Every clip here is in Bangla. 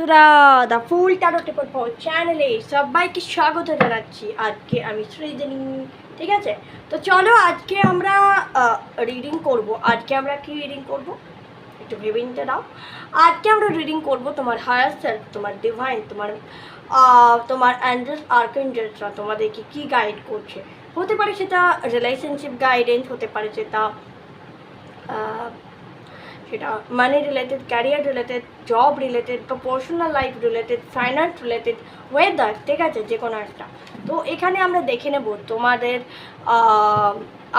বন্ধুরা দা ফুল টারো টেপর ফল চ্যানেলে সবাইকে স্বাগত জানাচ্ছি। আজকে আমি সৃজনী, ঠিক আছে? তো চলো আজকে আমরা রিডিং করব। আজকে আমরা কি রিডিং করব? একটু ভেবে নিতে দাও। আজকে আমরা রিডিং করব তোমার হায়ার সেলফ তোমার ডিভাইন তোমার তোমার অ্যাঞ্জেলস আর্কেঞ্জেলসরা তোমাদেরকে কি গাইড করছে? হতে পারে সেটা রিলেশনশিপ গাইডেন্স হতে পারে সেটা সেটা money related career related job related বা personal life related finance related weather ঠিক আছে, যে কোনো একটা। তো এখানে আমরা দেখে নেব তোমাদের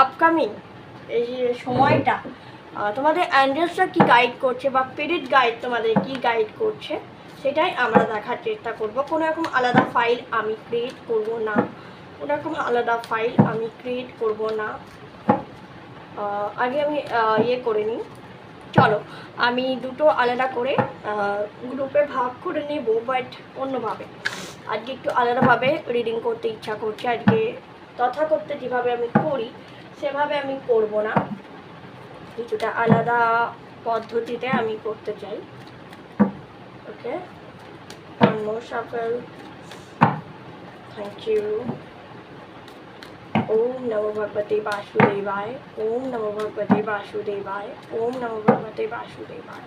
আপকামিং এই যে সময়টা তোমাদের অ্যান্ডেলসরা কি গাইড করছে বা পিরিয়ড গাইড তোমাদের কি গাইড করছে, সেটাই আমরা দেখার চেষ্টা করব। কোনো রকম আলাদা ফাইল আমি ক্রিয়েট করব না। কোনো রকম আলাদা ফাইল আমি ক্রিয়েট করব না। আগে আমি ইয়ে করে নিই। চলো, আমি দুটো আলাদা করে গ্রুপে ভাগ করে নেব বাট অন্যভাবে। আজকে একটু আলাদাভাবে রিডিং করতে ইচ্ছা করছে, আজকে তথা করতে যেভাবে আমি করি, সেভাবে আমি করব না। কিছুটা আলাদা পদ্ধতিতে আমি করতে চাই। ওকে সাফেল থ্যাংক ইউ ओम नमो भगवते वासुदेवाय ओम नमो भगवते वासुदेवाय ओम नमो भगवते वासुदेवाय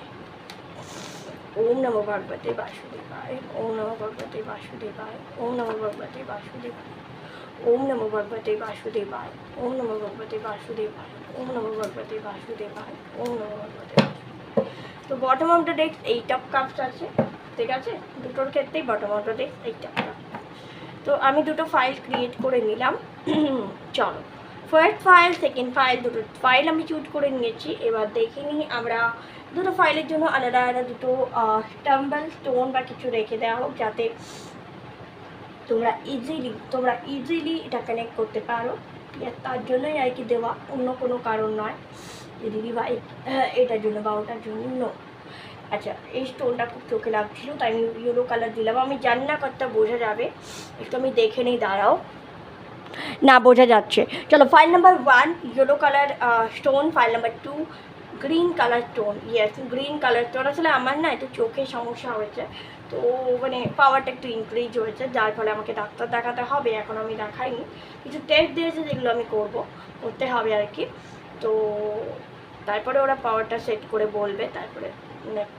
ओम नमो भगवते वासुदेवाय ओम नमो भगवते वासुदेवाय ओम नमो भगवते वासुदेवाय ओम नमो भगवते वासुदेवाय ओम नमो भगवते वासुदेवाय ओम नमो भगवते वासुदेवाय ओम नमो भगवते वासुदेवाय তো bottom of the desk eight of cups আছে ঠিক আছে দুটোর ক্ষেত্রেই bottom of the desk eight of cups তো আমি দুটো ফাইল ক্রিয়েট করে নিলাম। চলো। ফার্স্ট ফাইল সেকেন্ড ফাইল দুটো ফাইল আমি চুজ করে নিয়েছি। এবার দেখে নিই আমরা দুটো ফাইলের জন্য আলাদা আলাদা দুটো টাম্বল স্টোন বা কিছু রেখে দেওয়া হোক যাতে তোমরা ইজিলি তোমরা ইজিলি এটা কানেক্ট করতে পারো। তার জন্যই আর কি দেওয়া অন্য কোনো কারণ নয়। যে দিদি এটার জন্য বা ওটার জন্য। আচ্ছা এই স্টোনটা খুব চোখে লাগছিল, তাই আমি ইয়েলো কালার দিলাম। আমি জানি না কতটা বোঝা যাবে। একটু আমি দেখে নিই, দাঁড়াও। না, বোঝা যাচ্ছে। চলো file number one yellow colour stone file number two green colour stone yes green colour stone আসলে আমার না একটু চোখে সমস্যা হয়েছে। তো মানে পাওয়ারটা একটু ইনক্রিজ হয়েছে, যার ফলে আমাকে ডাক্তার দেখাতে হবে। এখন আমি দেখাইনি। কিছু টেস্ট দিয়েছে, যেগুলো আমি করব। করতে হবে আর কি। তো তারপরে ওরা পাওয়ারটা সেট করে বলবে, তারপরে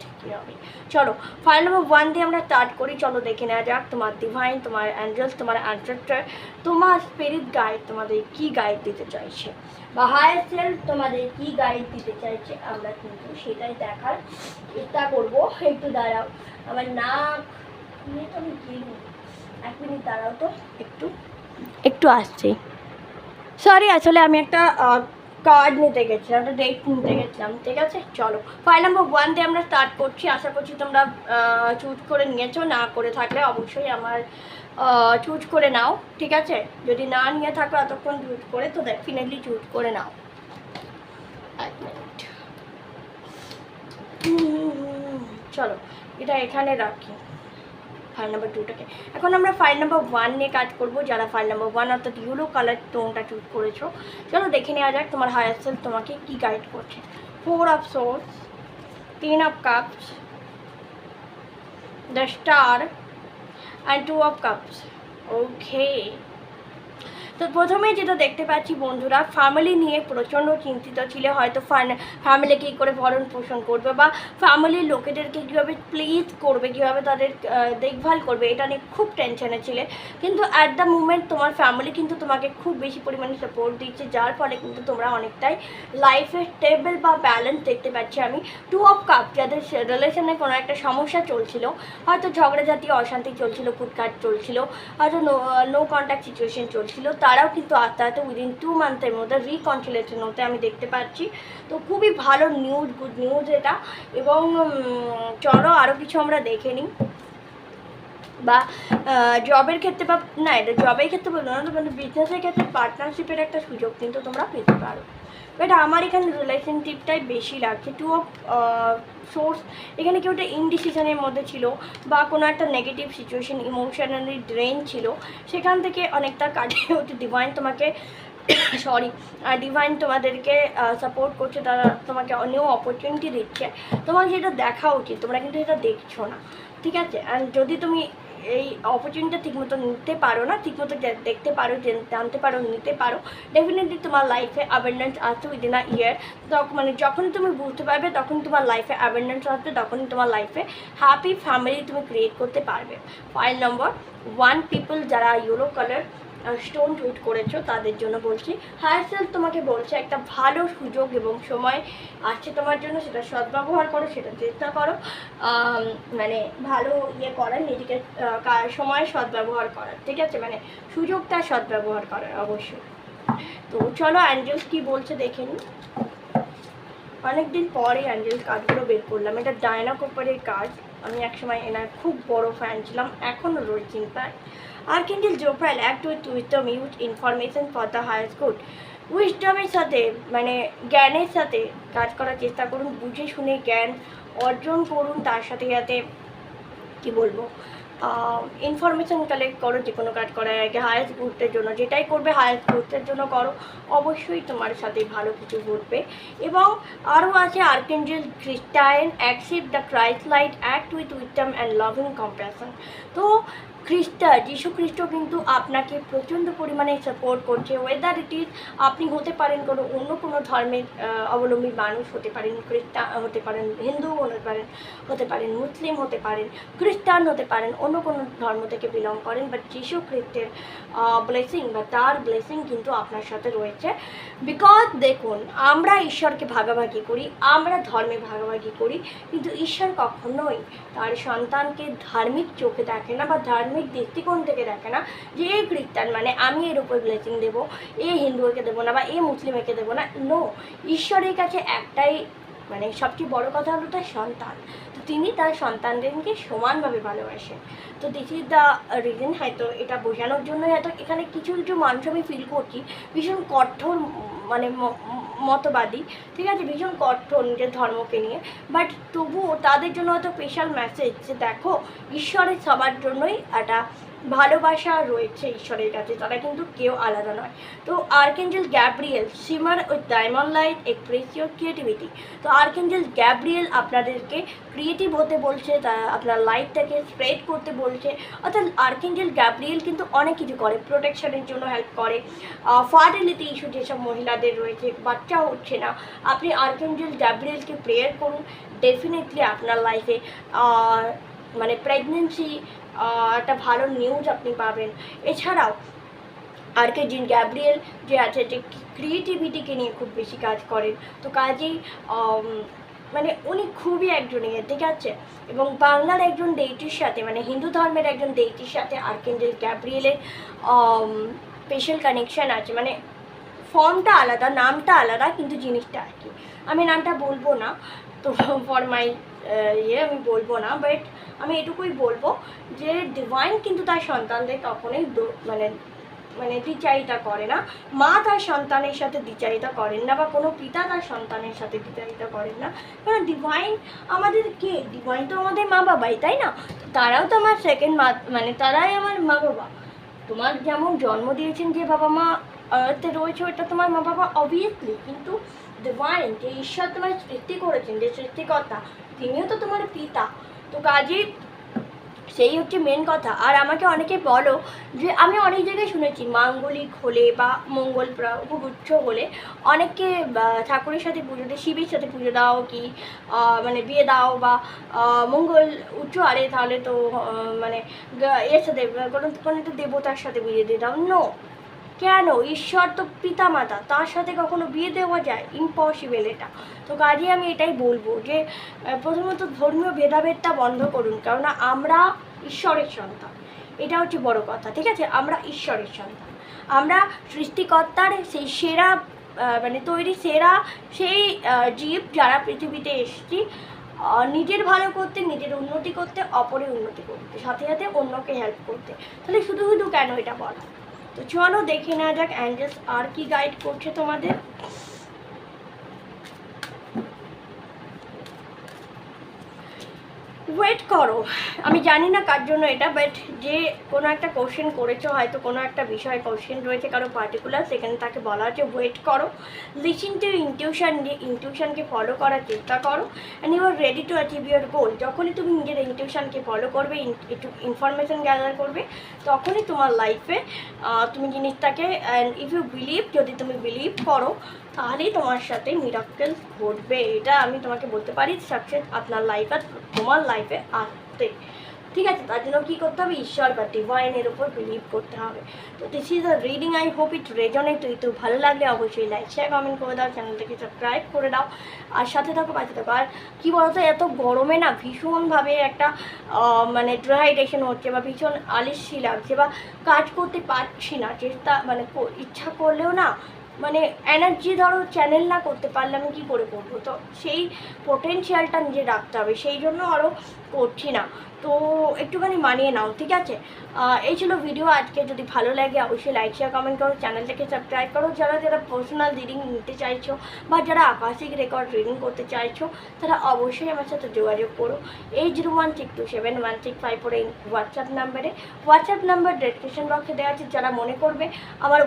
ঠিকই হবে। চলো ফাইল নাম্বার ওয়ান দিয়ে আমরা স্টার্ট করি। চলো, দেখে নেওয়া যাক। তোমার ডিভাইন তোমার অ্যাঞ্জেলস তোমার অ্যানসেস্টার তোমার স্পিরিট গাইড তোমাদের কি গাইড দিতে চাইছে? বা হায়ার সেলফ তোমাদের কি গাইড দিতে চাইছে? আমরা কিন্তু সেটাই দেখার চেষ্টা করব। একটু দাঁড়াও। আমার নাক নিয়ে তো আমি গেলাম এক মিনিট দাঁড়াও তো, একটু। একটু আসছি। সরি আসলে আমি একটা কার্ড নিতে গেছিলাম একটা ডেট নিতে গেছিলাম ঠিক আছে চলো ফাইল নাম্বার ওয়ান দিয়ে আমরা স্টার্ট করছি আশা করছি তোমরা চুজ করে নিয়েছো না করে থাকলে অবশ্যই আমার চুজ করে নাও ঠিক আছে যদি না নিয়ে থাকো এতক্ষণ চুজ করে তো ডেফিনেটলি চুজ করে নাও চলো এটা এখানে রাখি ফাইল নাম্বার টুটাকে এখন আমরা ফাইল নাম্বার ওয়ান নিয়ে কাজ করব, যারা ফাইল নাম্বার ওয়ান অর্থাৎ ইউলো কালার টোনটা চুজ করেছ। চলো দেখে নেওয়া যাক তোমার হায়ার সেল তোমাকে কী গাইড করছে। ফোর অফ সোর্স তিন of cups the star and two of cups okay তো প্রথমে যেটা দেখতে পাচ্ছি বন্ধুরা ফ্যামিলি নিয়ে প্রচণ্ড চিন্তিত ছিল, হয়তো ফ্যামিলি কী করে ভরণ পোষণ করবে বা ফ্যামিলির লোকেদেরকে কীভাবে প্লিজ করবে, কীভাবে তাদের দেখভাল করবে, এটা নিয়ে খুব টেনশনে ছিলে। কিন্তু অ্যাট দ্য মুমেন্ট তোমার ফ্যামিলি কিন্তু তোমাকে খুব বেশি পরিমাণে সাপোর্ট দিচ্ছে, যার ফলে কিন্তু তোমরা অনেকটাই লাইফে স্টেবল বা ব্যালেন্স দেখতে পাচ্ছি আমি। টু অফ কাপ যাদের রিলেশনে কোনো একটা সমস্যা চলছিল, হয়তো ঝগড়া জাতীয় অশান্তি চলছিল ফুটকাট চলছিল, হয়তো নো নো কন্ট্যাক্ট সিচুয়েশন চলছিল তারাও কিন্তু আস্তে আস্তে উইদিন টু মান্থের মধ্যে রিকনসিলেশন হতে আমি দেখতে পাচ্ছি। তো খুবই ভালো নিউজ গুড নিউজ এটা। এবং চলো আরও কিছু আমরা দেখে নিই। বা জবের ক্ষেত্রে বা, না, এটা জবের ক্ষেত্রে বলব না তো মানে বিজনেসের ক্ষেত্রে পার্টনারশিপের একটা সুযোগ কিন্তু তোমরা পেতে পারো। বাট আমার এখানে রিলেশনশিপটাই বেশি লাগছে। টু অফ সোর্স এখানে কেউ একটা ইনডিসিশনের মধ্যে ছিল বা কোনো একটা নেগেটিভ সিচুয়েশন ইমোশনালি ড্রেন ছিল, সেখান থেকে অনেকটা কাটিয়ে ওঠে ডিভাইন তোমাকে সরি ডিভাইন তোমাদেরকে সাপোর্ট করছে, তারা তোমাকে অনেক অপরচুনিটি দিচ্ছে। তোমার যেটা দেখা উচিত, তোমরা কিন্তু এটা দেখছ না। ঠিক আছে? অ্যান্ড যদি তুমি এই অপরচুনিটিটা ঠিকমতো নিতে পারো না, ঠিকমতো দেখতে পারো জানতে পারো, নিতে পারো। ডেফিনেটলি তোমার লাইফে অ্যাবেন্ডেন্স আসবে উইদিন আ ইয়ার তখন মানে যখনই তুমি বুঝতে পারবে তখন তোমার লাইফে অ্যাবেন্ডেন্স আসবে তখনই তোমার লাইফে হ্যাপি ফ্যামিলি তুমি ক্রিয়েট করতে পারবে। ফাইল নম্বর ওয়ান পিপল যারা ইয়েলো কালার স্টোন টুইট করেছ, তাদের জন্য বলছি। হায়ার সেলফ তোমাকে বলছে, একটা ভালো সুযোগ এবং সময় আসছে তোমার জন্য, সেটা সদ্ব্যবহার করো, সেটা চেষ্টা করো। মানে ভালো ইয়ে করার, নিজেকে সময় সদ্ব্যবহার করার, ঠিক আছে? মানে সুযোগটা সদ্ব্যবহার করার, অবশ্যই। তো চলো অ্যাঞ্জেলস কি বলছে দেখে নিই অনেকদিন পরে অ্যাঞ্জেলস কার্ডগুলো বের করলাম। এটা ডায়না কোপারের কার্ড আমি একসময় এনার খুব বড় ফ্যান ছিলাম। এখনও রয়েছি in fact archangel Jophiel act with wisdom use information for the higher good উইস্টমের সাথে মানে জ্ঞানের সাথে কাজ করার চেষ্টা করুন, বুঝে শুনে জ্ঞান অর্জন করুন, তার সাথে সাথে কি বলব ইনফরমেশন কালেক্ট করো, যে কোনো কাজ করার আগে হায়েস্ট গুরুত্বের জন্য, যেটাই করবে হায়েস্ট গুরুত্বের জন্য করো, অবশ্যই তোমার সাথে ভালো কিছু ঘটবে। এবং আরও আছে archangel খ্রিস্টায়ন accept the Christ light act with wisdom and loving compassion তো খ্রিস্টা যীশু খ্রিস্ট কিন্তু আপনাকে প্রচণ্ড পরিমাণে সাপোর্ট করছে। ওয়েদার ইট ইজ আপনি হতে পারেন কোনো অন্য কোনো ধর্মের অবলম্বী মানুষ হতে পারেন খ্রিস্টান হতে পারেন, হিন্দু হতে পারেন হতে পারেন, মুসলিম হতে পারেন, খ্রিস্টান হতে পারেন, অন্য কোনো ধর্ম থেকে বিলং করেন। বাট যীশু খ্রিস্টের ব্লেসিং বা তার ব্লেসিং কিন্তু আপনার সাথে রয়েছে। বিকজ দেখুন, আমরা ঈশ্বরকে ভাগাভাগি করি, আমরা ধর্মে ভাগাভাগি করি, কিন্তু ঈশ্বর কখনোই তার সন্তানকে ধার্মিক চোখে দেখে না বা ধার্মিক দৃষ্টিকোণ থেকে দেখে না যে এই খ্রিস্টান মানে আমি এর উপর ব্লেসিং দেবো, এ হিন্দুকে দেবো না বা এ মুসলিমকে দেবো না। নো ঈশ্বরের কাছে একটাই মানে সবচেয়ে বড় কথা হলো তার সন্তান। তো তিনি তার সন্তানদেরকে সমানভাবে ভালোবাসেন। তো দিস ইজ দ্য রিজন হয়তো এটা বোঝানোর জন্য হয়তো এখানে কিছু কিছু মানুষ আমি ফিল করছি, ভীষণ কঠোর মানে মতবাদী, ঠিক আছে? ভীষণ কঠোর নিজের ধর্মকে নিয়ে। বাট তবুও তাদের জন্য হয়তো স্পেশাল মেসেজ যে দেখো, ঈশ্বরের সবার জন্যই একটা ভালোবাসা রয়েছে ঈশ্বরের কাছে, তারা কিন্তু কেউ আলাদা নয়। তো archangel Gabriel shimmer with diamond light express your creativity তো আর্কেঞ্জেল গ্যাব্রিয়েল আপনাদেরকে ক্রিয়েটিভ হতে বলছে, তা আপনার লাইটটাকে স্প্রেড করতে বলছে। অর্থাৎ আর্কেঞ্জেল গ্যাব্রিয়েল কিন্তু অনেক কিছু করে প্রোটেকশনের জন্য হেল্প করে। ফার্টিলিটি ইস্যু যেসব মহিলাদের রয়েছে বাচ্চা হচ্ছে না। আপনি আর্কেঞ্জেল গ্যাব্রিয়েলকে প্রেয়ার করুন ডেফিনেটলি আপনার লাইফে মানে প্রেগনেন্সি একটা ভালো নিউজ আপনি পাবেন। এছাড়াও আর কে জিন গ্যাব্রিয়েল যে আছে, যে ক্রিয়েটিভিটিকে নিয়ে খুব বেশি কাজ করেন, তো কাজেই মানে উনি খুবই একজন ইয়ে ঠিক আছে? এবং বাংলার একজন ডেইটির সাথে মানে হিন্দু ধর্মের একজন ডেইটির সাথে আর্কেঞ্জেল গ্যাব্রিয়েলের স্পেশাল কানেকশন আছে। মানে ফর্মটা আলাদা, নামটা আলাদা, কিন্তু জিনিসটা একই। আমি নামটা বলব না, তো ফর মাই ইয়ে আমি বলব না বাট আমি এটুকুই বলব যে ডিভাইন কিন্তু তার সন্তানদের কখনোই মানে মানে দ্বিচারিতা করে না। মা তার সন্তানের সাথে দ্বিচারিতা করেন না, বা কোনো পিতা তার সন্তানের সাথে দ্বিচারিতা করেন না। কারণ ডিভাইন আমাদের কে? ডিভাইন তো আমাদের মা বাবাই, তাই না? তারাও তো আমার সেকেন্ড মা মানে তারাই আমার মা বাবা। তোমার যেমন জন্ম দিয়েছেন যে বাবা মা আর্থে রয়েছে ওটা তোমার মা বাবা অবভিয়াসলি কিন্তু ডিভাইন যে ঈশ্বর তোমার সৃষ্টি করেছেন, যে সৃষ্টিকর্তা, তিনিও তো তোমার পিতা। তো কাজেই সেই হচ্ছে মেন কথা। আর আমাকে অনেকে বলো যে, আমি অনেক জায়গায় শুনেছি, মাঙ্গলিক হলে বা মঙ্গল উচ্চ হলে অনেককে ঠাকুরের সাথে পুজো দিয়ে, শিবের সাথে পুজো দাও কি মানে বিয়ে দাও বা মঙ্গল উচ্চ আরে, তাহলে তো মানে এর সাথে কোনো কোনো তো দেবতার সাথে বিয়ে দিয়ে দাও। নো কেন? ঈশ্বর তো পিতা মাতা তার সাথে কখনো বিয়ে দেওয়া যায়? ইম্পসিবল এটা। তো কাজে আমি এটাই বলব যে প্রথমত ধর্মীয় ভেদাভেদটা বন্ধ করুন, কেননা আমরা ঈশ্বরের সন্তান। এটা হচ্ছে বড় কথা, ঠিক আছে? আমরা ঈশ্বরের সন্তান। আমরা সৃষ্টিকর্তার সেই সেরা মানে তৈরি সেরা সেই জীব যারা পৃথিবীতে এসেছি নিজের ভালো করতে, নিজের উন্নতি করতে, অপরের উন্নতি করতে, সাথে সাথে অন্যকে হেল্প করতে। তাহলে শুধু শুধু কেন এটা বলা? তো চলো দেখে নেওয়া যাক অ্যাঞ্জেলস আর কি গাইড করছে তোমাদের। ওয়েট করো। আমি জানি না কার জন্য এটা বাট যে কোনো একটা কোশ্চেন করেছ, হয়তো কোনো একটা বিষয় কোশ্চেন রয়েছে কারও পার্টিকুলার সেখানে তাকে বলা হচ্ছে ওয়েট করো। লিসিন টু ইনটিউশন দিয়ে ইনটিউশনকে ফলো করার চেষ্টা করো and you are ready to achieve your goal যখনই তুমি নিজের ইনটিউশনকে ফলো করবে একটু ইনফরমেশন গ্যাদার করবে, তখনই তোমার লাইফে তুমি জিনিসটাকে অ্যান্ড ইফ ইউ বিলিভ যদি তুমি বিলিভ করো তাহলেই তোমার সাথে মিরাক্কেল ঘটবে। এটা আমি তোমাকে বলতে পারি সাকসেস আপনার লাইফে তোমার লাইফে আসতে। ঠিক আছে, তার জন্য কী করতে হবে? ঈশ্বর বা ডিভাইনের উপর বিলিভ করতে হবে। তো this is a reading I hope it resonate তো ভালো লাগলে অবশ্যই লাইক শেয়ার কমেন্ট করে দাও চ্যানেলটাকে সাবস্ক্রাইব করে দাও। আর সাথে থাকো, পাশে থাকো। আর কী বলতো, এত গরমে না ভীষণভাবে একটা মানে ড্রাইডেশন হচ্ছে বা ভীষণ আলিসি লাগছে বা কাজ করতে পারছি না। চেষ্টা মানে ইচ্ছা করলেও না মানে এনার্জি ধরো চ্যানেল না করতে পারলে আমি কী করে করব? তো সেই পোটেনশিয়ালটা নিজে রাখতে হবে। সেই জন্য আরও করছি না। তো একটুখানি মানিয়ে নাও, ঠিক আছে? এই ছিল ভিডিও আজকে। যদি ভালো লাগে, অবশ্যই লাইক শেয়ার কমেন্ট করো। চ্যানেলটাকে সাবস্ক্রাইব করো। যারা যারা পার্সোনাল রিডিং নিতে চাইছো বা যারা আকাশিক রেকর্ড রিডিং করতে চাইছো, তারা অবশ্যই আমার সাথে যোগাযোগ করো। এই zero one six two seven one six five four এই হোয়াটসঅ্যাপ নাম্বারে হোয়াটসঅ্যাপ নাম্বার ডেসক্রিপশন বক্সে দেওয়া আছে। যারা মনে করবে, আমার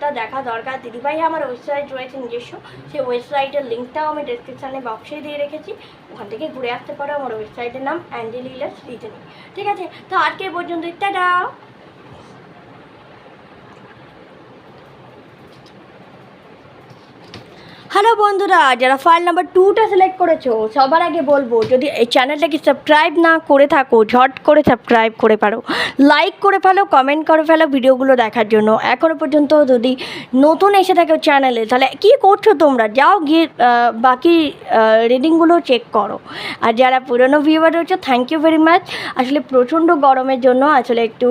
ওয়েবসাইটটা দেখা দরকার। দিদিভাই আমার ওয়েবসাইট রয়েছে নিজস্ব। সেই ওয়েবসাইটের লিঙ্কটাও আমি ডিসক্রিপশানে বক্সে দিয়ে রেখেছি। ওখান থেকে ঘুরে আসতে পারো আমার ওয়েবসাইটের নাম অ্যান্ডেলিলাস রিজনিং ঠিক আছে? তো আজকে পর্যন্ত টাটা! হ্যালো বন্ধুরা, যারা ফাইল নাম্বার টুটা সিলেক্ট করেছ, সবার আগে বলব, যদি এই চ্যানেলটাকে সাবস্ক্রাইব না করে থাকো, ঝট করে সাবস্ক্রাইব করে পারো। লাইক করে ফেলো কমেন্ট করে ফেলো ভিডিওগুলো দেখার জন্য। এখনও পর্যন্ত যদি নতুন এসে থাকো চ্যানেলে তাহলে কী করছ তোমরা? যাও গিয়ে বাকি রিডিংগুলো চেক করো। আর যারা পুরনো ভিউয়ার রয়েছে থ্যাংক ইউ ভেরি মাচ আসলে প্রচণ্ড গরমের জন্য আসলে একটু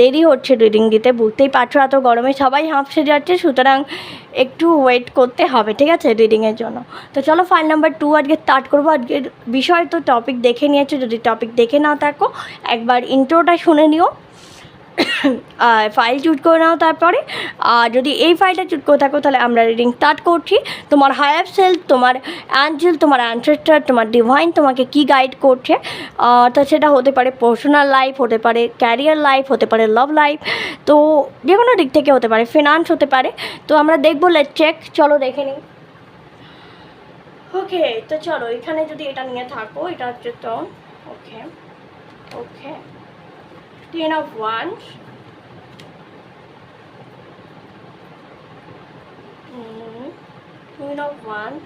দেরি হচ্ছে রিডিং দিতে। বুঝতেই পারছ, এত গরমে সবাই হাঁপসে যাচ্ছে, সুতরাং একটু ওয়েট করতে হবে। ঠিক আছে রিডিংয়ের জন্য। তো চলো ফাইল নাম্বার টু আজকে স্টার্ট করব। আজকের বিষয় তো টপিক দেখে নিয়েছো, যদি টপিক দেখে না থাকো, একবার ইন্ট্রোটা শুনে নিও। ফাইল চুজ করে নাও তারপরে। আর যদি এই ফাইলটা চুজ করে থাকো, তাহলে আমরা রিডিং স্টার্ট করছি। তোমার হায়ার সেলফ তোমার অ্যাঞ্জেল তোমার অ্যানসেস্টার তোমার ডিভাইন তোমাকে কি গাইড করছে? তো সেটা হতে পারে পার্সোনাল লাইফ হতে পারে ক্যারিয়ার লাইফ হতে পারে লাভ লাইফ তো যে কোনো দিক থেকে হতে পারে ফিনান্স হতে পারে। তো আমরা দেখব লেট চেক চলো দেখে নিই। ওকে তো চলো, এখানে যদি এটা নিয়ে থাকো, এটা হচ্ছে তো okay okay ten of wands queen of wands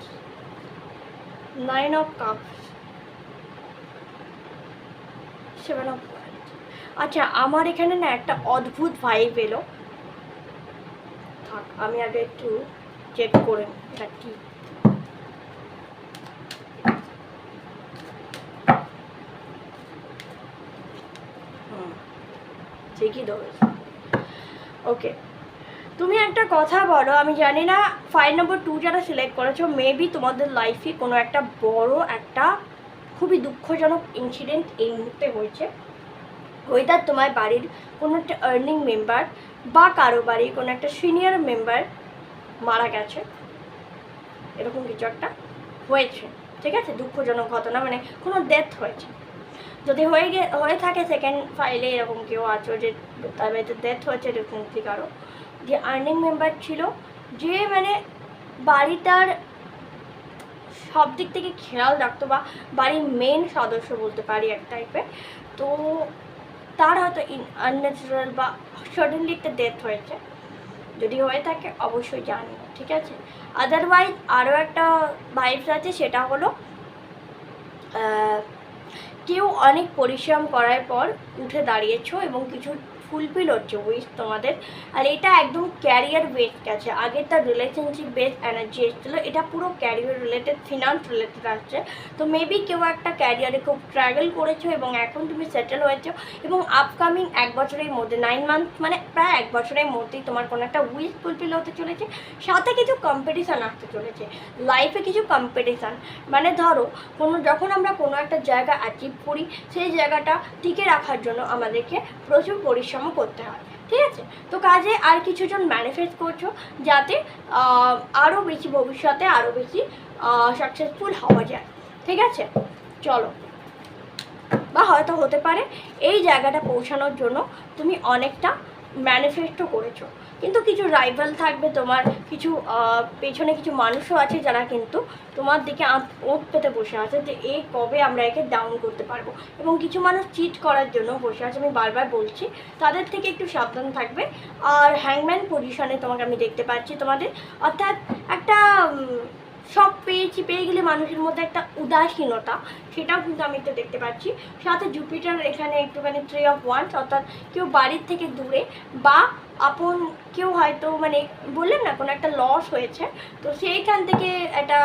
nine of cups seven of wands আচ্ছা আমার এখানে না একটা অদ্ভুত ভাইব এলো। থাক, আমি আগে একটু চেক করে এটা কি হুম ঠিকই ধরেছে ওকে তুমি একটা কথা বলো, আমি জানি না ফাইল নম্বর টু যারা সিলেক্ট করেছ মেবি তোমাদের লাইফে কোনো একটা বড় একটা খুবই দুঃখজনক ইনসিডেন্ট এই মুহূর্তে হয়েছে। ওইটার তোমার বাড়ির কোনো একটা আর্নিং মেম্বার বা কারও বাড়ির কোনো একটা সিনিয়র মেম্বার মারা গেছে। এরকম কিছু একটা হয়েছে, ঠিক আছে? দুঃখজনক ঘটনা মানে কোনো ডেথ হয়েছে। যদি হয়ে গে, হয়ে থাকে সেকেন্ড ফাইলে এরকম কেউ আছো যে, তার বাড়িতে ডেথ হয়েছে রিসেন্টলি কারও যে আর্নিং মেম্বার ছিল, যে মানে বাড়িটার সব দিক থেকে খেয়াল রাখতো বা বাড়ির মেন সদস্য বলতে পারি এক টাইপের তো তার হয়তো ইন আনন্যাচারাল বা সাডেনলি একটা ডেথ হয়েছে। যদি হয়ে থাকে, অবশ্যই জানিও ঠিক আছে? আদারওয়াইজ আরও একটা ভাইবস আছে, সেটা হলো কেউ অনেক পরিশ্রম করার পর উঠে দাঁড়িয়েছ এবং কিছু ফুলফিল হচ্ছে উইশ তোমাদের। আর এটা একদম ক্যারিয়ার বেস গেছে আগেরটা রিলেশনশিপ বেস এনার্জি এসেছিল। এটা পুরো ক্যারিয়ার রিলেটেড ফিনান্স রিলেটেড আসছে। তো মেবি কেউ একটা ক্যারিয়ারে খুব ট্রাভেল করেছ এবং এখন তুমি সেটেল হয়েছো এবং আপকামিং এক বছরের মধ্যে নাইন মান্থ মানে প্রায় এক বছরের মধ্যেই তোমার কোনো একটা উইশ ফুলফিল হতে চলেছে। সাথে কিছু কম্পিটিশান আসতে চলেছে। লাইফে কিছু কম্পিটিশান মানে ধরো, কোনো যখন আমরা কোনো একটা জায়গা অ্যাচিভ করি, সেই জায়গাটা টিকে রাখার জন্য আমাদেরকে প্রচুর পরিশ্রম করতে হয়, ঠিক আছে? তো কাজে আর কিছুজন ম্যানিফেস্ট করছ যাতে আরও বেশি ভবিষ্যতে আরও বেশি সাকসেসফুল হওয়া যায়, ঠিক আছে? চলো। বা হয়তো হতে পারে এই জায়গাটা পৌঁছানোর জন্য তুমি অনেকটা ম্যানিফেস্টও করেছ। কিন্তু কিছু রাইভাল থাকবে তোমার, কিছু পেছনে কিছু মানুষও আছে যারা কিন্তু তোমার দিকে ওঁত পেতে বসে আছে যে এ কবে আমরা একে ডাউন করতে পারব। এবং কিছু মানুষ চিট করার জন্য বসে আছে, আমি বারবার বলছি, তাদের থেকে একটু সাবধান থাকবে। আর হ্যাংম্যান পজিশনে তোমাকে আমি দেখতে পাচ্ছি তোমাদের। অর্থাৎ একটা সব পেয়েছি, পেয়ে গেলে মানুষের মধ্যে একটা উদাসীনতা, সেটাও কিন্তু আমি একটু দেখতে পাচ্ছি। সাথে জুপিটার এখানে একটুখানি থ্রি অফ ওয়ান্স অর্থাৎ কেউ বাড়ির থেকে দূরে বা আপন কেউ হয়তো মানে বললেন না, কোনো একটা লস হয়েছে। তো সেইখান থেকে একটা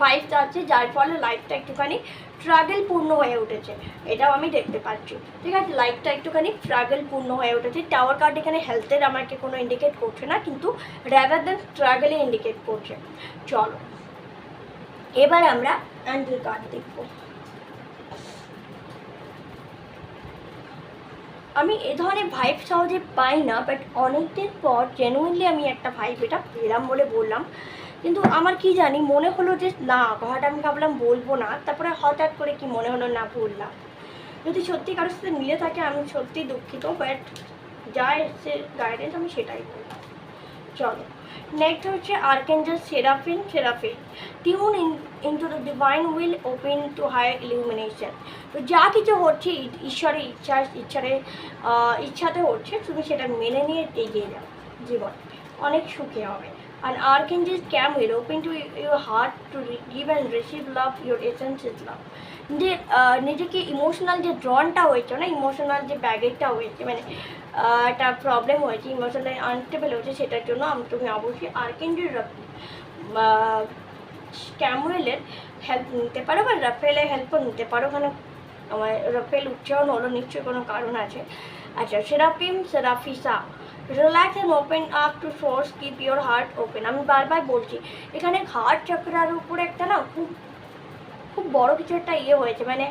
ভাইব আছে, যার ফলে লাইফটা একটুখানি স্ট্রাগল পূর্ণ হয়ে উঠেছে। এটাও আমি দেখতে পাচ্ছি। ঠিক আছে লাইফটা একটুখানি স্ট্রাগল পূর্ণ হয়ে উঠেছে। টাওয়ার কার্ড এখানে হেলথের আমাকে কোনো ইন্ডিকেট করছে না, কিন্তু র্যাদার দেন স্ট্রাগলে ইন্ডিকেট করছে। চলো, এবার আমরা অ্যান্ডেল কার্ড দেখব। আমি এ ধরনের ভাইব সহজে পাই না বাট অনেকদিন পর জেনুইনলি আমি একটা ভাইব এটা পেলাম বলে বললাম। কিন্তু আমার কি জানি, মনে হলো যে না, কথাটা আমি ভাবলাম বলব না, তারপরে হঠাৎ করে কি মনে হলো না বললাম। যদি সত্যি কারোর সাথে মিলে থাকে, আমি সত্যি দুঃখিত বাট যা এসছে গাইডেন্স আমি সেটাই বললাম। চলো। নেক্সট হচ্ছে archangel Seraphim Seraphim tune in into the divine will open to higher illumination তো যা কিছু হচ্ছে ঈশ্বরের ইচ্ছা ইচ্ছারে ইচ্ছাতে হচ্ছে তুমি সেটা মেনে নিয়ে এগিয়ে যাও জীবন। অনেক সুখে হবে। আর archangel cam will open to your heart to give and receive love your essence is love যে নিজেকে ইমোশনাল যে ড্রনটা হয়েছে না ইমোশনাল যে ব্যাগেটটা হয়েছে মানে একটা প্রবলেম হয়েছে ইমোশনাল আনস্টেবল হয়েছে, সেটার জন্য আমি তুমি অবশ্যই আর্কেঞ্জেল ক্যামুয়েলের হেল্প নিতে পারো বা রাফেলের হেল্পও নিতে পারো। ওখানে আমার রাফেল উচ্চারণ হলো, নিশ্চয়ই কোনো কারণ আছে। আচ্ছা Seraphim সেরাফিসা relax and open up to source keep your heart open আমি বারবার বলছি, এখানে হার্ট চক্রার উপরে একটা না খুব খুব বড় কিছু একটা ইয়ে হয়েছে। মানে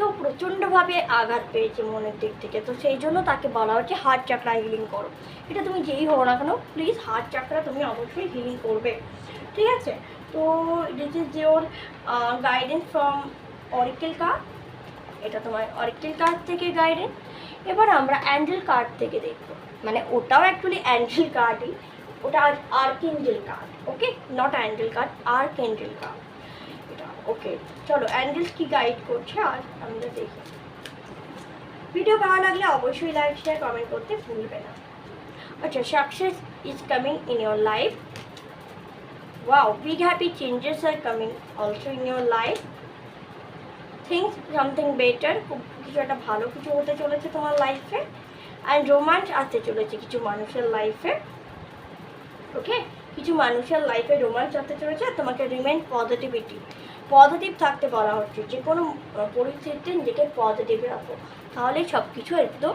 কেউ প্রচণ্ডভাবে আঘাত পেয়েছে মনের দিক থেকে। তো সেই জন্য তাকে বলা হচ্ছে হার্ট চাকরা হিলিং করো। এটা তুমি যেই হও না কেন প্লিজ হার্ট চাকরা তুমি অবশ্যই হিলিং করবে। ঠিক আছে? তো this is your guidance from oracle card এটা তোমার অরিকেল কার্ড থেকে গাইডেন্স এবার আমরা অ্যাঞ্জেল কার্ড থেকে দেখব। মানে ওটাও অ্যাকচুয়ালি অ্যাঞ্জেল কার্ডই ওটা আর archangel card okay not angel card archangel card এটা ওকে চলো অ্যাঞ্জেলস কি গাইড করছে আর আমরা দেখি। ভিডিও ভালো লাগলে অবশ্যই লাইক শেয়ার কমেন্ট করতে ভুলবে না। আচ্ছা success is coming in your life wow, big happy changes are coming also in your life. Things something better খুব কিছু একটা ভালো কিছু হতে চলেছে তোমার লাইফে অ্যান্ড রোমান্স আসতে চলেছে কিছু মানুষের লাইফে ওকে কিছু মানুষের লাইফে রোমান্স আসতে চলেছে তোমাকে রিমেন পজিটিভিটি পজিটিভ থাকতে বলা হচ্ছে। যে কোনো পরিস্থিতিতে নিজেকে পজিটিভ রাখো তাহলে সব কিছু একদম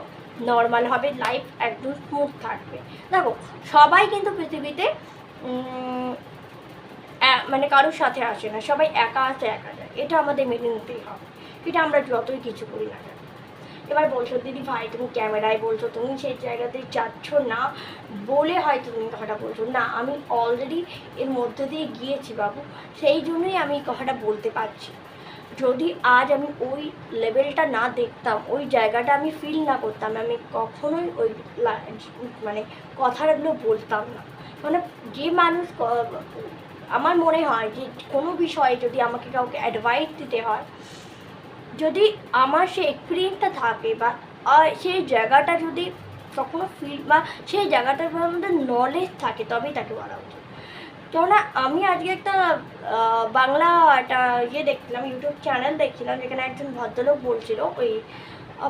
নর্মাল হবে লাইফ একদম স্মুথ থাকবে। দেখো, সবাই কিন্তু পৃথিবীতে মানে কারোর সাথে আসে না, সবাই একা আছে, একা যায়। এটা আমাদের মেনে নিতেই হবে। এটা আমরা যতই কিছু করি না এবার বলছো, দিদি ভাই, তুমি ক্যামেরায় বলছো, তুমি সেই জায়গাতে যাচ্ছ না? বলে হয়তো তুমি কথাটা বলছো। না, আমি অলরেডি এর মধ্যে দিয়ে গিয়েছি বাবু, সেই জন্যই আমি কথাটা বলতে পারছি। যদি আজ আমি ওই লেভেলটা না দেখতাম, ওই জায়গাটা আমি ফিল না করতাম, আমি কখনোই ওই মানে কথাগুলো বলতাম না। মানে যে মানুষ আমার মনে হয় যে কোনো বিষয়ে যদি আমাকে কাউকে অ্যাডভাইস দিতে হয় যদি আমার সেই এক্সপিরিয়েন্সটা থাকে বা সেই জায়গাটা যদি কখনো ফিল বা সেই জায়গাটার মধ্যে নলেজ থাকে, তবেই তাকে বলা উচিত। কেননা আমি আজকে একটা বাংলা একটা ইয়ে দেখছিলাম ইউটিউব চ্যানেল দেখছিলাম, যেখানে একজন ভদ্রলোক বলছিল, ওই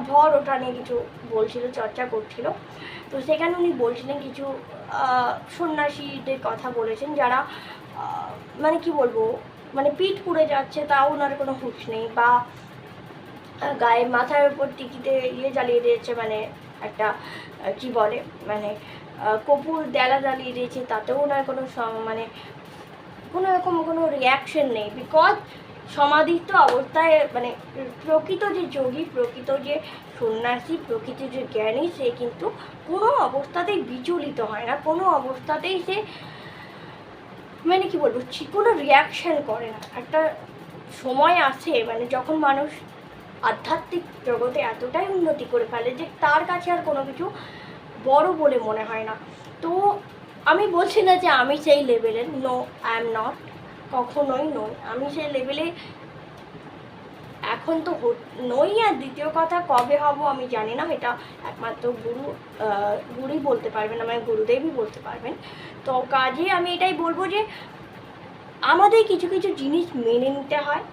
ভর ওটা নিয়ে কিছু বলছিল, চর্চা করছিল। তো সেখানে উনি বলছিলেন কিছু সন্ন্যাসীদের কথা বলেছেন, যারা মানে কি বলব মানে পিঠ পুড়ে যাচ্ছে, তাও ওনার কোনো হুঁশ নেই বা গায়ে মাথার উপর টিকিতে ইয়ে জ্বালিয়ে দিয়েছে মানে একটা কি বলে মানে কপুর দেলা জ্বালিয়ে দিয়েছে, তাতেও ওনার কোনো মানে কোনো রকম কোনো রিয়াকশন নেই। বিকজ সমাধিত অবস্থায় মানে প্রকৃত যে যোগী, প্রকৃত যে সন্ন্যাসী, প্রকৃত যে জ্ঞানী, সে কিন্তু কোনো অবস্থাতেই বিচলিত হয় না। কোনো অবস্থাতেই সে মানে কি বলব কোনো রিয়াকশন করে না। একটা সময় আছে মানে যখন মানুষ আধ্যাত্মিক জগতে এতটাই উন্নতি করে ফেলে যে তার কাছে আর কোনো কিছু বড় বলে মনে হয় না। তো আমি বলছি না যে আমি সেই লেভেলের নো আই এম নট কখনোই নই। আমি সেই লেভেলে এখন তো নই আর দ্বিতীয় কথা কবে হব আমি জানি না। এটা একমাত্র গুরু গুরুই বলতে পারবেন আমার গুরুদেবই বলতে পারবেন। তো কাজে আমি এটাই বলব যে আমাদের কিছু কিছু জিনিস মেনে নিতে হয়।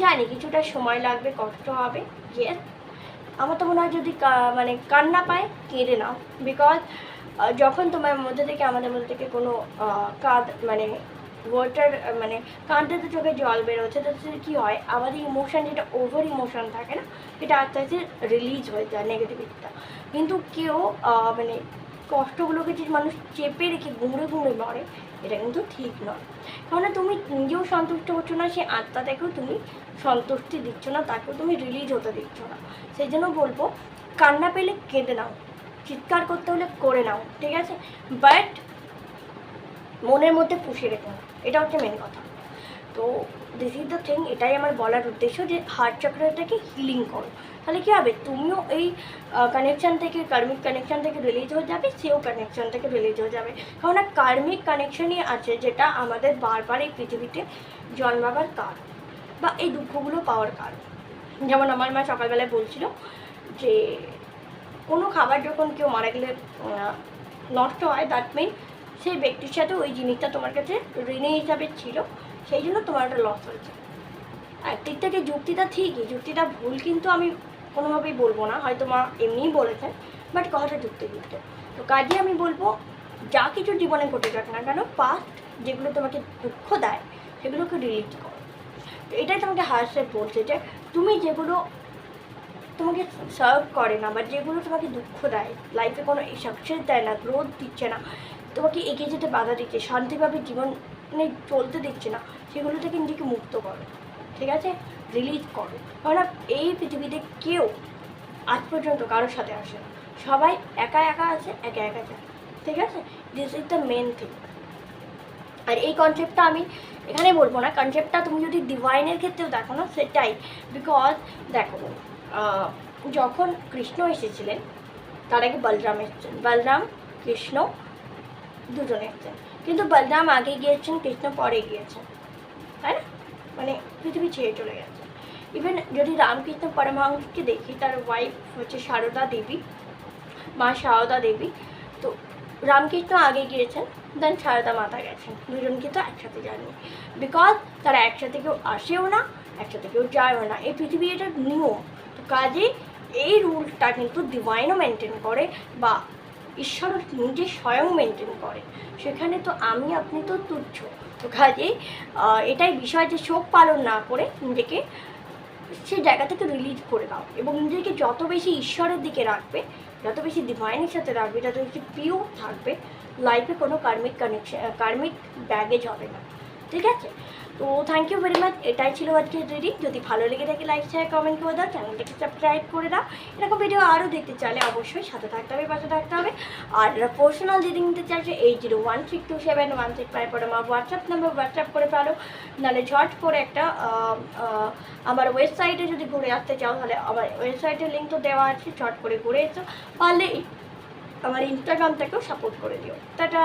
জানি কিছুটা সময় লাগবে, কষ্ট হবে ইয়েস আমার তো মনে হয় যদি মানে কান্না পায় কেঁদে নাও। বিকজ যখন তোমার মধ্যে থেকে, আমাদের মধ্যে থেকে কোনো কাঁদ মানে ওয়াটার মানে কাঁদতে চোখে জল বেরোচ্ছে, তো কী হয়, আমাদের ইমোশান যেটা ওভার ইমোশন থাকে না, সেটা আস্তে আস্তে রিলিজ হয়ে যায় নেগেটিভিটিটা কিন্তু কেউ মানে কষ্টগুলোকে যে মানুষ চেপে রেখে, গুঁড়ে গুঁড়ে মরে এটা কিন্তু ঠিক নয়। কেননা তুমি নিজেও সন্তুষ্ট হচ্ছ না সেই আত্মাটাকেও তুমি সন্তুষ্টি দিচ্ছ না, তাকেও তুমি রিলিজ হতে দিচ্ছ না। সেই জন্য বলব, কান্না পেলে কেঁদে নাও, চিৎকার করতে হলে করে নাও, ঠিক আছে? বাট মনের মধ্যে পুষে রেখো এটা হচ্ছে মেন কথা। তো দিস ইজ দ্য থিং এটাই আমার বলার উদ্দেশ্য যে হার্ট চক্রটাকে হিলিং করো। তাহলে কী হবে? তুমিও এই কানেকশান থেকে কার্মিক কানেকশান থেকে রিলিজ হয়ে যাবে, সেও কানেকশান থেকে রিলিজ হয়ে যাবে। কারণ কার্মিক কানেকশানই আছে যেটা আমাদের বারবার এই পৃথিবীতে জন্মাবার কারণ বা এই দুঃখগুলো পাওয়ার কারণ। যেমন আমার মা সকালবেলায় বলছিল যে, কোনো খাবার যখন কেউ মারা গেলে নষ্ট হয় দ্যাট মিন সেই ব্যক্তির সাথে ওই জিনিসটা তোমার কাছে ঋণী হিসাবে ছিল। সেই জন্য তোমার একটা লস হয়েছে। একদিক থেকে যুক্তিটা ঠিকই, যুক্তিটা ভুল কিন্তু আমি কোনোভাবেই বলব না, হয়তো মা এমনিই বলেছেন বাট কথাটা যুক্তি যুক্ত তো কাজে আমি বলব, যা কিছু জীবনে ঘটে যাক না কেন পাস্ট যেগুলো তোমাকে দুঃখ দেয়, সেগুলোকে রিলিজ করো। তো এটাই তোমাকে হার্সে বলছে যে, তুমি যেগুলো তোমাকে সার্ভ করে না, বা যেগুলো তোমাকে দুঃখ দেয় লাইফে কোনো সাকসেস দেয় না গ্রোথ দিচ্ছে না, তোমাকে এগিয়ে যেতে বাধা দিচ্ছে, শান্তিভাবে জীবনে চলতে দিচ্ছে না, সেগুলো থেকে নিজেকে মুক্ত করো, ঠিক আছে? রিলিজ করো। কারণ এই পৃথিবীতে কেউ আজ পর্যন্ত কারোর সাথে আসে না। সবাই একা একা আছে, একা একা যায়, ঠিক আছে? This is the main thing আর এই কনসেপ্টটা আমি এখানে বলব না। কনসেপ্টটা তুমি যদি ডিভাইনের ক্ষেত্রেও দেখো না, সেটাই। বিকজ দেখো যখন কৃষ্ণ এসেছিলেন, তার আগে বলরাম এসেছেন। বলরাম, কৃষ্ণ দুজনে এসেছেন। কিন্তু বলরাম আগে গিয়েছেন, কৃষ্ণ পরে গিয়েছেন। তাই না? মানে পৃথিবী ছেড়ে চলে গেছে। ইভেন যদি রামকৃষ্ণ পরমহংসকে দেখি, তার ওয়াইফ হচ্ছে সারদা দেবী, মা সারদা দেবী। তো রামকৃষ্ণ আগে গিয়েছেন দেন সারদা মাতা গেছেন। দুজন কিন্তু একসাথে যায়নি বিকজ তারা একসাথে কেউ আসেও না, একসাথে কেউ যায়ও না। এই পৃথিবী এটা নিয়ম। তো কাজে এই রুলটা কিন্তু ডিভাইনও মেনটেন করে বা ঈশ্বর নিজে স্বয়ং মেনটেন করে। সেখানে তো আমি, আপনি তো তুচ্ছ। তো কাজেই এটাই বিষয় যে শোক পালন না করে নিজেকে সে জায়গা থেকে রিলিজ করে দাও এবং নিজেকে যত বেশি ঈশ্বরের দিকে রাখবে, যত বেশি ডিভাইনের সাথে রাখবে, যত বেশি পিওর থাকবে লাইফে কোনো কার্মিক কানেকশন কার্মিক ব্যাগেজ হবে না। ঠিক আছে? তো থ্যাংক ইউ ভেরি মাচ এটাই ছিল আজকে রিডিং যদি ভালো লেগে থাকে লাইক শেয়ার কমেন্ট করে দাও চ্যানেলটাকে সাবস্ক্রাইব করে দাও। এরকম ভিডিও আরও দেখতে চাইলে অবশ্যই সাথে থাকতে হবে, পাশে থাকতে হবে। আর পার্সোনাল রিডিং নিতে চাইছে eight zero one six two seven one six five পরে আমার হোয়াটসঅ্যাপ নাম্বার হোয়াটসঅ্যাপ করে ফেলো। নাহলে ঝট করে একটা আমার ওয়েবসাইটে যদি ঘুরে আসতে চাও, তাহলে আমার ওয়েবসাইটের লিঙ্ক তো দেওয়া আছে, ঝট করে ঘুরে এসো। পারলে আমার ইনস্টাগ্রামটাকেও সাপোর্ট করে দিও। টাটা!